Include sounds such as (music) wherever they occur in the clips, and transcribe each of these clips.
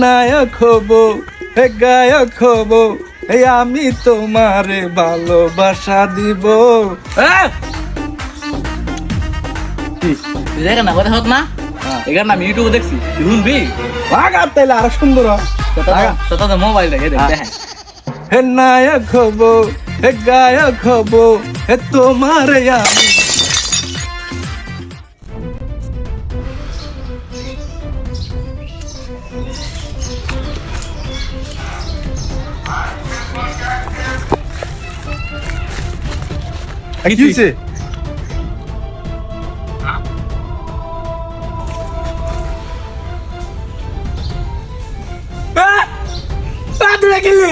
নায়ক হব হে গায়ক হব এই আমি তোমারে ভালোবাসা দিব! না কথা হত না? এখানে আমি ইউটিউবে দেখছি। শুনবি তাইলে আরও সুন্দর তো মোবাইল দেখে দেখ হে নায়ক হব হে গায়ক হব হে তোমারে আমি। তুই দেখিলি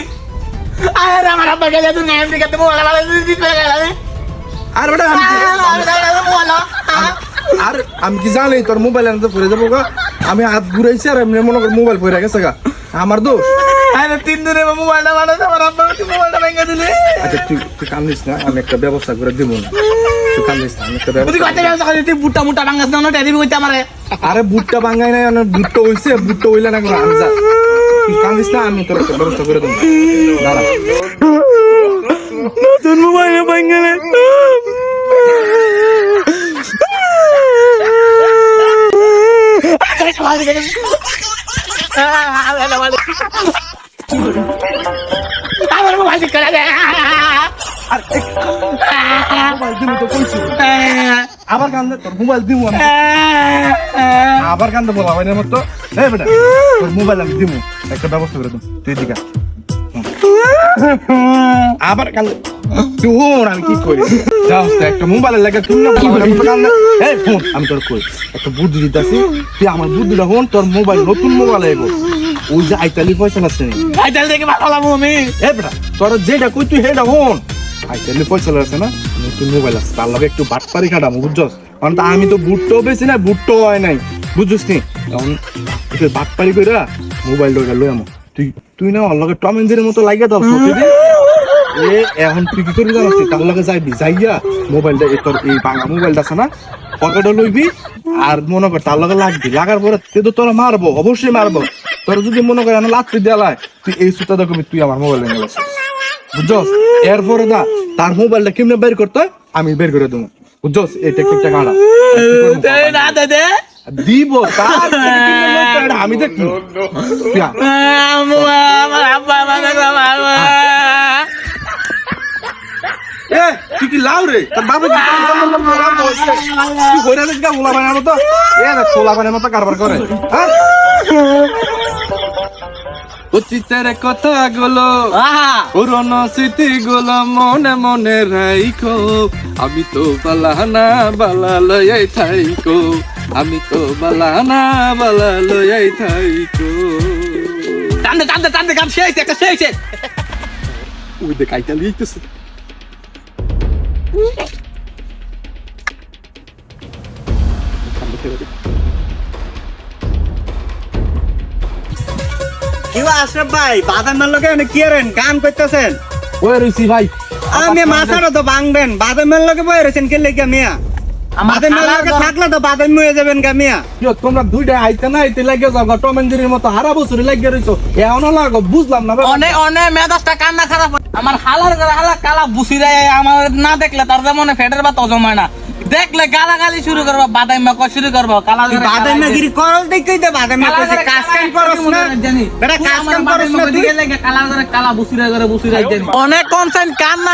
আরে আমার আব্বা গেলে তুই মোবাইল ভালো দিতে গেলে আর বেটা আমি কি- আর আমি কি জানি তোর মোবাইল আনতে পড়ে যাব আমি হাত ঘুরাইছি আর এমনি মনে কর মোবাইল পড়ে গেছে গা। আমার দোষ। আরে তিন দিনে মোবাইলটা বানাতে আমার আব্বা তুই মোবাইলটা ভেঙে দিলি আচ্ছা তুই তুই কান্দিস না আমি একটা ব্যবস্থা করে দিব না তুই কান্দিস না আমি একটা তুই কত ব্যবসা করছিস তুই বুট্টা মুট্টা ভাঙাস না ওটা দিবি কইতে আমারে আরে বুটটা ভাঙাই নাই অনেক বুটটা হইছে বুটটা হইলে না আমি যা তুই কান্দিস না আমি তোর একটা ব্যবস্থা করে দেবো দাঁড়া নতুন মোবাইল ভেঙে আমার (laughs) আবার কান্দে তোর মোবাইল দিব আমি। (laughs) আবার কান্দে বলা হয় না মতো। এই বেটা তোর মোবাইল আমি দিব একটা ব্যবস্থা করে তুই দিকা (laughs) আবার কান্দে। আমি কি করি? যাও একটা মোবাইলের লাগে তুমি না বলা না মতো কান্দে। এই ফোন আমি তোর কই? একটা বুদ্ধি দিতেছি। তুই আমার বুদ্ধিটা হন তোর মোবাইল নতুন মোবাইল আইব ওই যে আইতালি পয়সা আছে আইতাল দেখে ভালো লাগবো আমি। এ বেটা তোর যেটা কই তুই হেডা হন। আইতালি পয়সা আছে না? নতুন মোবাইল আছে, তার লগে একটু বাটপারি খাটামো, বুঝছস? কারণ তা আমি তো বুটটো বেশি না বুটটো হয় নাই বুঝছিস নি এখন একটু বাটপারি কইরা মোবাইল ওইটা লই আমো। তুই তুই না ওর লগে টম এন্ড মতো লাগিয়ে দাও এ, এখন তুই কি করবি জানাস তার লগে যাইবি, যাইয়া মোবাইলটা এই তোর, এই ভাঙা মোবাইলটা আছে না, পকেটে লইবি, আর মনে কর তার লগে লাগবি। লাগার পরে তুই তো তোরা মারবো, অবশ্যই মারবো। তোর যদি মনে কর আমি লাত্তি দেলায় তুই এই সুতা দেখবি, তুই আমার মোবাইল নিয়ে বুঝছস? এরপরে দা তার মোবাইলটা কেমনে বের করতে আমি বের করে দেবো। বুঝছস? এই টেকনিকটা কাটা না দিব আমি দেখি তুই কি লাউ রে? তোর বাবা কি তুই কইরা মতো? এ মতো কারবার করে। হ্যাঁ? অতীতের কথা গুলো আহা! পুরনো স্মৃতি গুলো মনে মনে রাইখো। আমি তো বালানা বালা লয়াই থাইকো। আমি তো বালানা বালা লয়াই থাইকো টানতে টানতে টানতে গান শেষ একটা শেষ ওই দেখ আইতা লিখতেছে কিবা আশরাফ ভাই বাদামের লোকে কি করেন? গান করতেছেন। ওই রইছি ভাই। আমি মাথাটা তো ভাঙবেন। বাদামের লোকে বয়ে রয়েছেন কে লেগে মিয়া? বাদামের লোকে থাকলে তো বাদাম হয়ে যাবেন গা মিয়া। তোমরা দুইটা আইতে না আইতে লাগিয়ে যাও টম এন্ড মতো হারা বছর রইছো। এখনও লাগো বুঝলাম না মেজাজটা কান্না খারাপ হয়। আমার হালার হালা কালা বুসি দেয় আমার না দেখলে তার মনে ফেটের বা তজম হয় না। দেখলে গালাগালি শুরু করব বাদাম শুরু করব কালা করে বাদাম না গিরি করল দেখই তো বাদাম কাজ কাম না। বেটা কাজ কাম না তুই। কালা করে কালা বুসিরা করে বুসিরা অনেক কনসেন্ট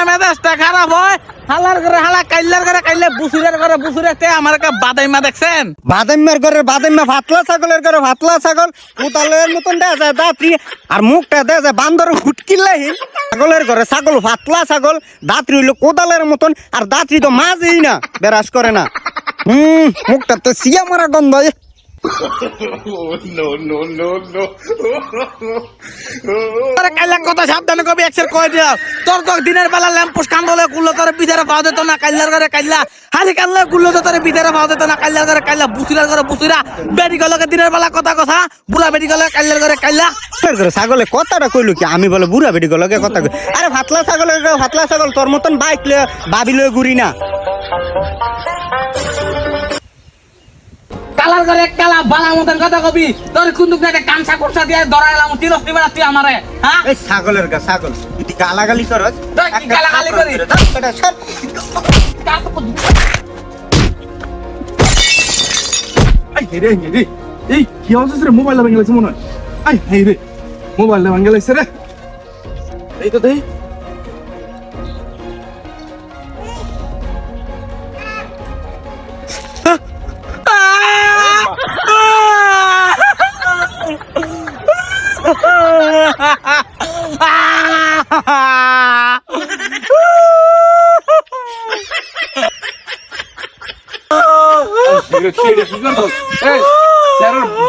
মেজাজটা খারাপ হয়। হালার করে হালা কাইলার করে কাইলে বুসিরার করে বুসিরাতে আমার কা বাদাইমা দেখছেন? বাদামের ঘরে বাদামে ভাতলা ছাগলের ঘরে ভাতলা ছাগল উতালের মতন দেয়া যায় দাঁতরি। আর মুখটা দেয়া যায় বান্দর হুটকিল্লাহীন ছাগলের ঘরে ছাগল ভাতলা ছাগল দাঁতরি হইল কোদালের মতন আর দাঁতরি তো মাঝেই না। বেরাস করে না। হুম, মুখটা তো সিয়া মারা গন্ধ কাইলা। বেলা কথা কাইলা। ছাগলে কথাটা কইলো কি? আমি বলে বুড়া বেটি গলকে কথা আরে ভাতলা ছাগলের ভাতলা ছাগল, তোর মতন বাইক লয়ে বাবি লয়ে ঘুরি না। কালার করে কালা বালা মতন কথা কবি। তোর কুন্দুক না একটা কানসা কুরসা দিয়ে ধরাইলাম তিরস নিবে তুই আমারে হ্যাঁ? এই ছাগলের গা ছাগল। তুই গালাগালি করস? কি গালাগালি করিস? এটা সর। আই হে রে হে এই কি অবস্থা রে? মোবাইল ভেঙে গেছে মনে হয়। আই মোবাইল ভেঙে গেছে রে। এই তো দেই।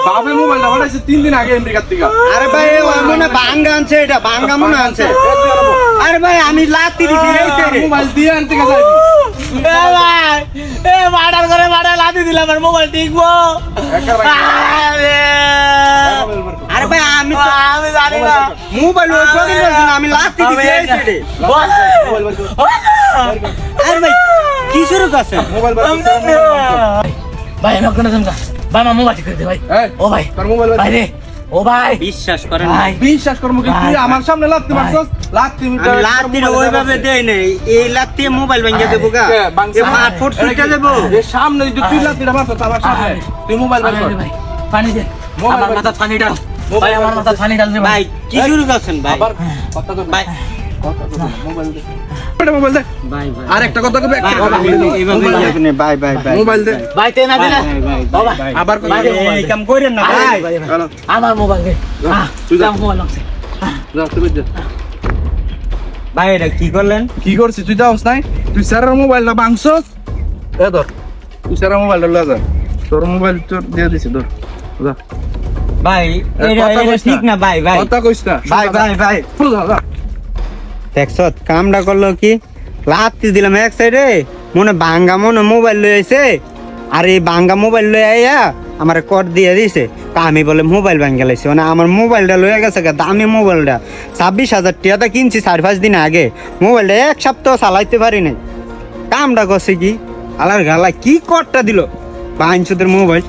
বাবে মোবাইলটা বানাইছে তিন দিন আগে আমেরিকার থেকে আরে ভাই মনে ভাঙ্গা আনছে এটা ভাঙ্গা মনে আনছে আরে ভাই আমি লাতি দিছি মোবাইল দিয়ে আনতে গেছে এ মার্ডার করে মার্ডার লাদি দিলাম আর। মোবাইল টিকবো আমি আমি জানি না। মোবাইল ওই করে আমি লাতি দিছি এই ছেড়ে আরে ভাই কি শুরু করছেন মোবাইল ভাই আমি ওখানে যাম ভাই আমার মোবাইল করে দে ভাই। ও ভাই তোর মোবাইল ভাই রে ও ভাই। বিশ্বাস করেন ভাই। বিশ্বাস করব কি? তুই আমার সামনে লাগতে পারছস লাগতে আমি লাতি ওইভাবে দেই নাই। এই লাতি মোবাইল ভাঙ্গা দেবো গা। এ ফাট ফুট ফুটে দেবো। এর সামনে যদি তুই লাগতে মারছস আমার সামনে তুই মোবাইল বের পানি দে ভাই পানি দে। মোবাইল আমার মাথা পানি ডাল মোবাইল ভাই আমার ভাই। মাথা পানি ডাল ভাই। কি শুরু করছেন ভাই? আবার কথা তো ভাই। আমার মোবাইল দে। ভাই এটা কি করলেন? কি করছিস তুই যাওস নাই? তুই স্যারের মোবাইলটা ভাঙছস? এ ধর। তুই স্যারের মোবাইলটা যা। তোর মোবাইল তোর দিয়ে দিছি ধর। যা। ভাই এটা ঠিক না ভাই ভাই। কথা কইস না। ভাই ভাই ভাই। দেখছত কামটা করল কি? লাতি দিলাম এক সাইডে মনে ভাঙ্গা মনে মোবাইল লই আইছে। আর এই ভাঙ্গা মোবাইল লই আইয়া আমার কর দিয়ে দিছে। তা আমি বলে মোবাইল ভাঙ্গা লাইছি। মানে আমার মোবাইলটা লয়ে গেছে গা, দামি মোবাইলটা ছাব্বিশ হাজার টাকা কিনছি চার পাঁচ দিন আগে। মোবাইলটা এক সপ্তাহ চালাইতে পারি নাই। কামটা করছে কি? আলার গালা কি করটা দিল? পাঁচশোদের মোবাইল